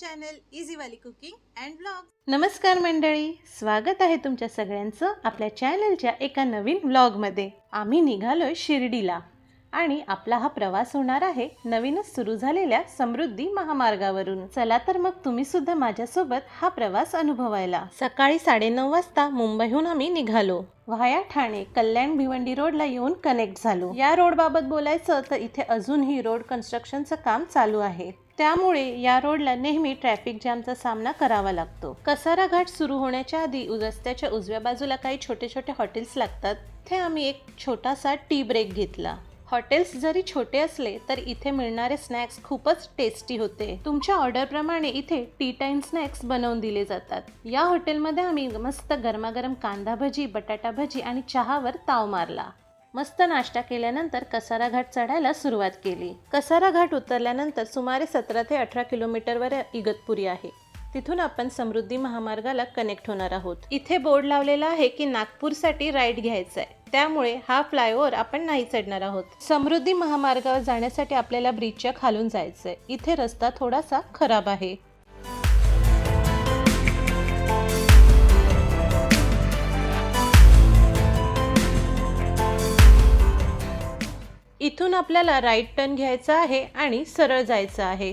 Channel easy वाली cooking and blog नमस्कार मंडळी स्वागत आहे तुमच्या सगळ्यांचं आपल्या चॅनलच्या एका नवीन व्लॉगमध्ये आम्ही निघालोय शिर्डीला आणि आपला हा प्रवास होणार आहे नवीनच सुरू झालेल्या समृद्धी महामार्गावरून. चला तर मग तुम्ही सुद्धा माझ्यासोबत हा प्रवास अनुभवायला. सकाळी साडेनऊ वाजता मुंबईहून आम्ही निघालो. व्हाया ठाणे कल्याण भिवंडी रोडला येऊन कनेक्ट झालो. या रोड बाबत बोलायचं तर इथे अजूनही रोड कन्स्ट्रक्शनचं काम चालू आहे. त्यामुळे या रोडला नेहमी ट्रॅफिक जॅमचा सामना करावा लागतो. कसारा घाट सुरू होण्याच्या आधी रस्त्याच्या उजव्या बाजूला काही छोटे छोटे हॉटेल्स लागतात. ते आम्ही एक छोटासा टी ब्रेक घेतला. हॉटेल्स जरी छोटे असले तर इथे मिळणारे स्नॅक्स खूपच टेस्टी होते. तुमच्या ऑर्डरप्रमाणे इथे टी टाईम स्नॅक्स बनवून दिले जातात. या हॉटेलमध्ये आम्ही मस्त गरमागरम कांदा भजी बटाटा भजी आणि चहावर ताव मारला. मस्त नाश्ता केल्यानंतर कसारा घाट चढायला सुरुवात केली. कसारा घाट उतरल्यानंतर सुमारे सतरा ते अठरा किलोमीटरवर इगतपुरी आहे. तिथून आपण समृद्धी महामार्गाला कनेक्ट होणार आहोत. इथे बोर्ड लावलेला आहे की नागपूरसाठी राईड घ्यायचा आहे त्यामुळे हा फ्लायओव्हर आपण नाही चढणार आहोत. समृद्धी महामार्गावर जाण्यासाठी आपल्याला ब्रिजच्या खालून जायचंय. इथे रस्ता थोडासा खराब आहे. इथून आपल्याला राईट टर्न घ्यायचा आहे आणि सरळ जायचं आहे.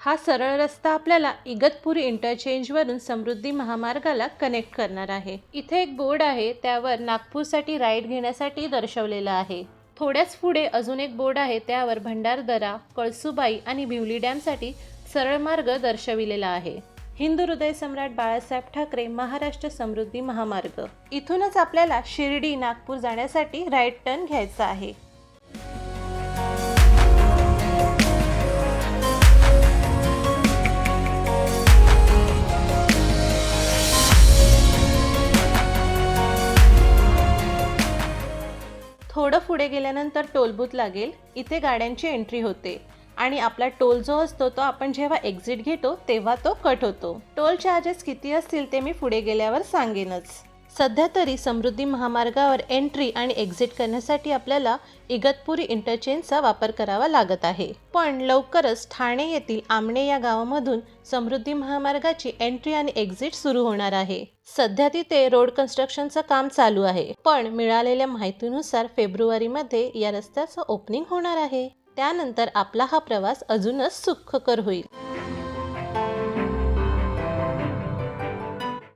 हा सरळ रस्ता आपल्याला इगतपुरी इंटरचेंजवरून समृद्धी महामार्गाला कनेक्ट करणार आहे. इथे एक बोर्ड आहे त्यावर नागपूरसाठी राईड घेण्यासाठी दर्शवलेला आहे. थोड्याच पुढे अजून एक बोर्ड आहे त्यावर भंडारदरा कळसुबाई आणि भिवली डॅमसाठी सरळ मार्ग दर्शविलेला आहे. हिंदू हृदय सम्राट बाळासाहेब ठाकरे महाराष्ट्र समृद्धी महामार्ग. इथूनच आपल्याला शिर्डी नागपूर जाण्यासाठी राईट टर्न घ्यायचा आहे. थोडं पुढे गेल्यानंतर टोलबूथ लागेल. इथे गाड्यांची एंट्री होते. आणि आपला टोल जो असतो तो आपण जेव्हा एक्झिट घेतो तेव्हा तो कट होतो. टोल चार्जेस किती असतील ते मी पुढे गेल्यावर सांगेनच. सध्या तरी समृद्धी महामार्गावर एंट्री आणि एक्झिट करण्यासाठी आपल्याला इगतपुरी इंटरचेंजचा वापर करावा लागत आहे. पण लवकरच ठाणे येथील आमणे या गावामधून समृद्धी महामार्गाची एंट्री आणि एक्झिट सुरू होणार आहे. सध्या तिथे रोड कन्स्ट्रक्शनचं काम चालू आहे. पण मिळालेल्या माहितीनुसार फेब्रुवारीमध्ये या रस्त्याचं ओपनिंग होणार आहे. त्यानंतर आपला हा प्रवास अजूनच सुखकर होईल.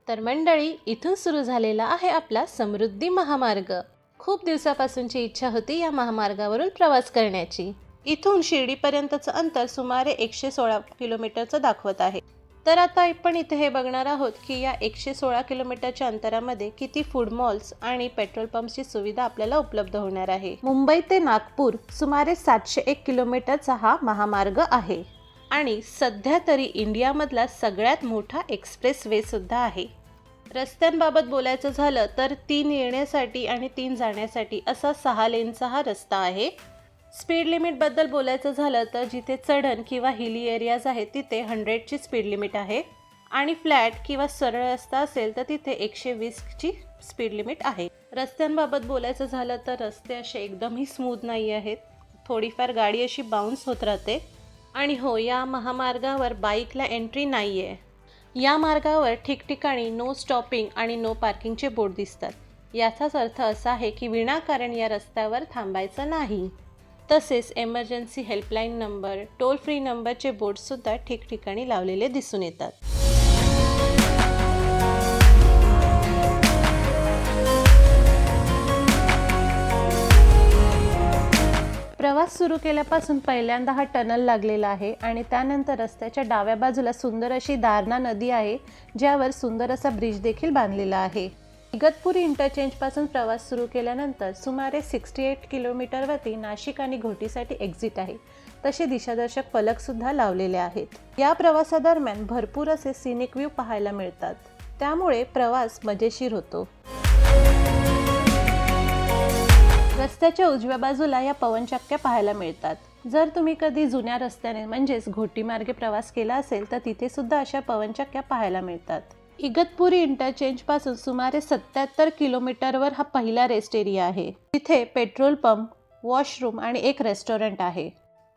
तर मंडळी इथून सुरू झालेला आहे आपला समृद्धी महामार्ग. खूप दिवसापासूनची इच्छा होती या महामार्गावरून प्रवास करण्याची. इथून शिर्डीपर्यंतचं अंतर सुमारे एकशे सोळा किलोमीटरचं दाखवत आहे. तर आता आपण इथे हे बघणार आहोत की या एकशे सोळा किलोमीटरच्या अंतरामध्ये किती फूड मॉल्स आणि पेट्रोल पंपची सुविधा आपल्याला उपलब्ध होणार आहे. मुंबई ते नागपूर सुमारे सातशे एक किलोमीटरचा हा महामार्ग आहे. आणि सध्या तरी इंडियामधला सगळ्यात मोठा एक्सप्रेस वे सुद्धा आहे. रस्त्यांबाबत बोलायचं झालं तर तीन येण्यासाठी आणि तीन जाण्यासाठी असा सहा लेनचा हा रस्ता आहे. स्पीड लिमिटबद्दल बोलायचं झालं तर जिथे चढण किंवा हिली एरियाज आहेत तिथे हंड्रेडची स्पीड लिमिट आहे. आणि फ्लॅट किंवा सरळ रस्ता असेल तर तिथे एकशे वीसची स्पीड लिमिट आहे. रस्त्यांबाबत बोलायचं झालं तर रस्ते असे एकदमही स्मूथ नाही आहेत. थोडीफार गाडी अशी बाउन्स होत राहते. आणि हो या महामार्गावर बाईकला एंट्री नाही आहे या मार्गावर ठिकठिकाणी नो स्टॉपिंग आणि नो पार्किंगचे बोर्ड दिसतात. याचाच अर्थ असा आहे की विनाकारण या रस्त्यावर थांबायचं नाही. तसेच emergency helpline number toll free नंबरचे बोर्डसुद्धा ठिकठिकाणी लावलेले दिसून येतात. प्रवास सुरू केल्यापासून पहिल्यांदा हा टनल लागलेला आहे आणि त्यानंतर रस्त्याच्या डाव्या बाजूला सुंदर अशी दारणा नदी आहे ज्यावर सुंदर असा ब्रिज देखील बांधलेला आहे. इगतपुरी इंटरचेंजपासून प्रवास सुरू केल्यानंतर सुमारे सिक्स्टी एट किलोमीटरवरती नाशिक आणि घोटीसाठी एक्झिट आहे. तसे दिशादर्शक फलकसुद्धा लावलेले आहेत. या प्रवासादरम्यान भरपूर असे सिनिक व्ह्यू पाहायला मिळतात. त्यामुळे प्रवास मजेशीर होतो. रस्त्याच्या उजव्या बाजूला या पवनचक्क्या पाहायला मिळतात. जर तुम्ही कधी जुन्या रस्त्याने म्हणजेच घोटीमार्गे प्रवास केला असेल तर तिथे सुद्धा अशा पवनचक्क्या पाहायला मिळतात. इगतपुरी इंटरचेंजपासून सुमारे सत्याहत्तर किलोमीटरवर हा पहिला रेस्ट एरिया आहे. तिथे पेट्रोल पंप वॉशरूम आणि एक रेस्टॉरंट आहे.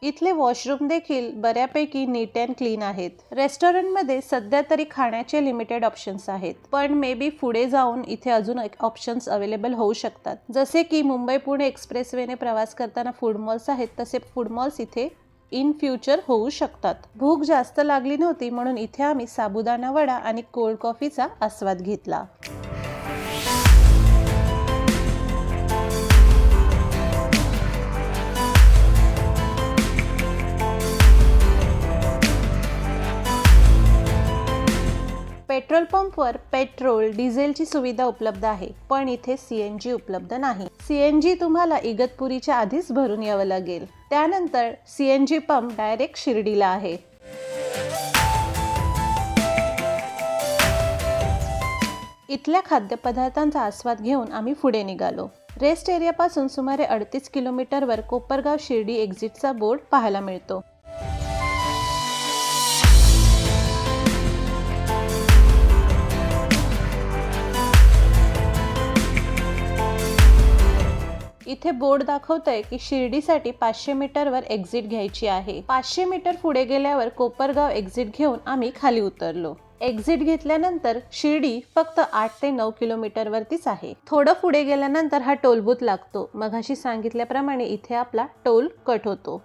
इथले वॉशरूम देखील बऱ्यापैकी नीट अँड क्लीन आहेत. रेस्टॉरंटमध्ये सध्या तरी खाण्याचे लिमिटेड ऑप्शन्स आहेत. पण मे बी पुढे जाऊन इथे अजून ऑप्शन्स अवेलेबल होऊ शकतात. जसे की मुंबई पुणे एक्सप्रेसवेने प्रवास करताना फूड मॉल्स आहेत तसे फूड मॉल्स इथे इन फ्युचर होऊ शकतात. भूक जास्त लागली नव्हती म्हणून इथे आम्ही साबुदाणा वडा आणि कोल्ड कॉफीचा आस्वाद घेतला. पेट्रोल पंपवर पेट्रोल डिझेलची सुविधा उपलब्ध आहे पण इथे सीएनजी उपलब्ध नाही. सीएनजी तुम्हाला इगतपुरीच्या आधीच भरून यावं लागेल. त्यानंतर सीएनजी पंप डायरेक्ट शिर्डीला आहे. इथल्या खाद्यपदार्थांचा आस्वाद घेऊन आम्ही पुढे निघालो. रेस्ट एरियापासून सुमारे अडतीस किलोमीटरवर कोपरगाव शिर्डी एक्झिटचा बोर्ड पाहायला मिळतो. इथे बोर्ड दाखवतंय की शिर्डीसाठी पाचशे मीटरवर एक्झिट घ्यायची आहे. पाचशे मीटर पुढे गेल्यावर कोपरगाव एक्झिट घेऊन आम्ही खाली उतरलो. एक्झिट घेतल्यानंतर शिर्डी फक्त आठ ते नऊ किलोमीटर वरतीच आहे. थोडं पुढे गेल्यानंतर हा टोलबूत लागतो. मघाशी सांगितल्याप्रमाणे इथे आपला टोल कट होतो.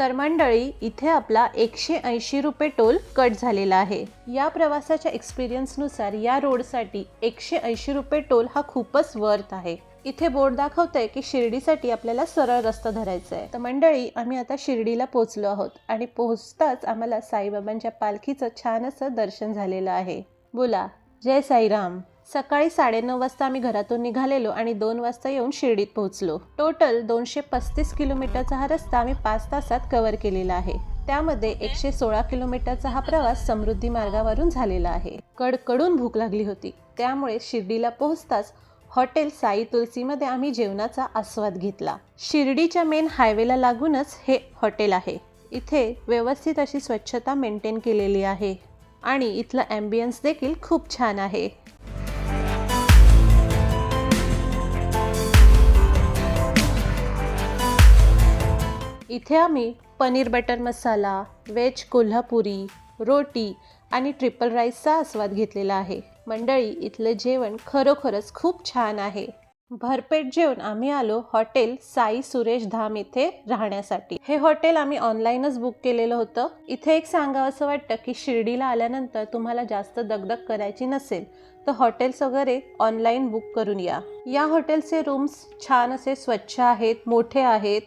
तर मंडळी इथे आपला एकशे ऐंशी रुपये टोल कट झालेला आहे. या प्रवासाच्या एक्सपिरियन्सनुसार या रोडसाठी एकशे ऐंशी रुपये टोल हा खूपच वर्थ आहे. इथे बोर्ड दाखवतंय की शिर्डीसाठी आपल्याला सरळ रस्ता धरायचा आहे. तर मंडळी आम्ही आता शिर्डीला पोहोचलो आहोत आणि पोहोचताच आम्हाला साईबाबांच्या पालखीचं छान असं दर्शन झालेलं आहे. बोला जय साईराम. सकाळी साडेनऊ वाजता आम्ही घरातून निघालेलो आणि दोन वाजता येऊन शिर्डीत पोहोचलो. टोटल दोनशे पस्तीस किलोमीटरचा हा रस्ता आम्ही पाच तासात कव्हर केलेला आहे. त्यामध्ये एकशे सोळा किलोमीटरचा हा प्रवास समृद्धी मार्गावरून झालेला आहे. कडकडून भूक लागली होती. त्यामुळे शिर्डीला पोहोचताच हॉटेल साई तुलसीमध्ये आम्ही जेवणाचा आस्वाद घेतला. शिर्डीच्या मेन हायवेला लागूनच हे हॉटेल आहे. इथे व्यवस्थित अशी स्वच्छता मेंटेन केलेली आहे. आणि इथलं ॲम्बियन्स देखील खूप छान आहे. इथे आम्ही पनीर बटर मसाला वेज कोल्हापुरी रोटी आणि ट्रिपल राईसचा आस्वाद घेतलेला आहे. मंडळी इथलं जेवण खरोखरच खूप छान आहे. भरपेट जेवण आम्ही आलो हॉटेल साई सुरेश धाम इथे राहण्यासाठी. हे हॉटेल आम्ही ऑनलाईनच बुक केलेलं होतं. इथे एक सांगावं असं वाटतं की शिर्डीला आल्यानंतर तुम्हाला जास्त दगदग करायची नसेल तर हॉटेल्स वगैरे ऑनलाईन बुक करून या. या हॉटेलचे रूम्स छान असे स्वच्छ आहेत मोठे आहेत.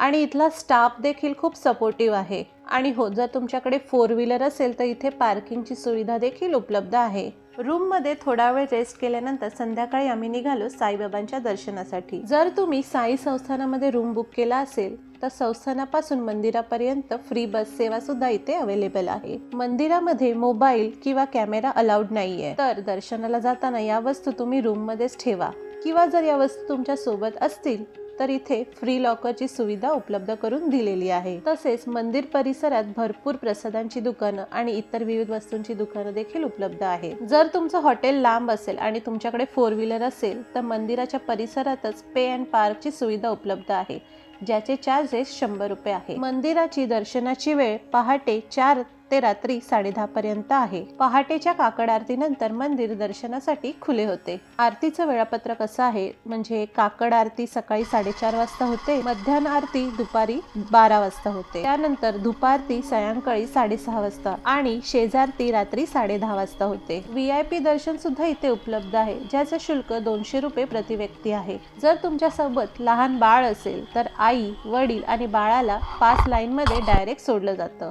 आणि इथला स्टाफ देखील खूप सपोर्टिव्ह आहे. आणि हो जर तुमच्याकडे फोर व्हीलर असेल तर इथे पार्किंगची सुविधा देखील उपलब्ध आहे. रूममध्ये थोडा वेळ रेस्ट केल्यानंतर संध्याकाळी आम्ही निघालो साईबाबांच्या दर्शनासाठी. जर तुम्ही साई संस्थानामध्ये रूम बुक केला असेल तर संस्थानापासून मंदिरापर्यंत फ्री बस सेवा सुद्धा इथे अवेलेबल आहे. मंदिरामध्ये मोबाईल किंवा कॅमेरा अलाउड नाहीये. तर दर्शनाला जाताना या वस्तू तुम्ही रूममध्येच ठेवा. किंवा जर या वस्तू तुमच्यासोबत असतील तर इथे फ्री लॉकरची सुविधा उपलब्ध करून दिलेली आहे. तसेच मंदिर परिसरात भरपूर प्रसादांची दुकानं आणि इतर विविध वस्तूंची दुकानं देखील उपलब्ध आहे जर तुमचं हॉटेल लांब असेल आणि तुमच्याकडे फोर व्हीलर असेल तर मंदिराच्या परिसरातच पे अँड पार्कची सुविधा उपलब्ध आहे ज्याचे चार्जेस शंभर रुपये आहे. मंदिराची दर्शनाची वेळ पहाटे चार ते रात्री साडेदहा पर्यंत आहे. पहाटेच्या काकड आरतीनंतर मंदिर दर्शनासाठी खुले होते. आरतीचं वेळापत्रक असं आहे म्हणजे काकड आरती सकाळी साडेचार वाजता होते मध्यान्ह आरती दुपारी बारा वाजता होते. त्यानंतर दुपारती सायंकाळी साडेसहा वाजता आणि शेजारती रात्री साडेदहा वाजता होते. व्ही आय पी दर्शन सुद्धा इथे उपलब्ध आहे ज्याचं शुल्क दोनशे रुपये प्रति व्यक्ती आहे. जर तुमच्यासोबत लहान बाळ असेल तर आई वडील आणि बाळाला पाच लाईन मध्ये डायरेक्ट सोडलं जातं.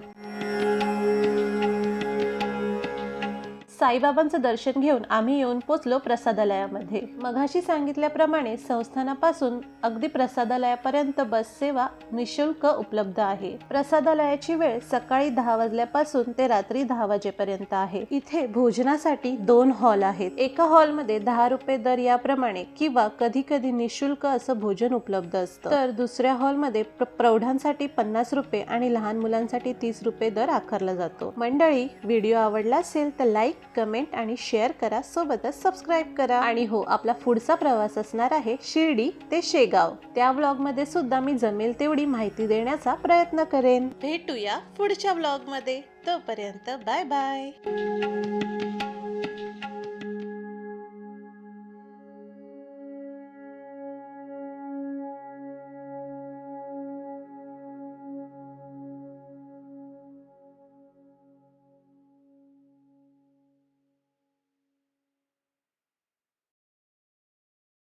साईबाबांचं दर्शन घेऊन आम्ही येऊन पोचलो प्रसादालयामध्ये. मघाशी सांगितल्याप्रमाणे संस्थानापासून अगदी प्रसादालयापर्यंत बस सेवा निशुल्क उपलब्ध आहे. प्रसादालयाची वेळ सकाळी दहा वाजल्यापासून ते रात्री दहा वाजेपर्यंत आहे. इथे भोजनासाठी दोन हॉल आहेत. एका हॉलमध्ये दहा रुपये दर याप्रमाणे किंवा कधी कधी निशुल्क असं भोजन उपलब्ध असतं. तर दुसऱ्या हॉलमध्ये प्र- प्रौढांसाठी पन्नास रुपये आणि लहान मुलांसाठी तीस रुपये दर आकारला जातो. मंडळी व्हिडिओ आवडला असेल तर लाईक कमेंट आणि शेअर करा. सोबतच सबस्क्राईब करा. आणि हो आपला पुढचा प्रवास असणार आहे शिर्डी ते शेगाव. त्या ब्लॉगमध्ये सुद्धा मी जमेल तेवढी माहिती देण्याचा प्रयत्न करेन. भेटूया पुढच्या ब्लॉगमध्ये तोपर्यंत बाय बाय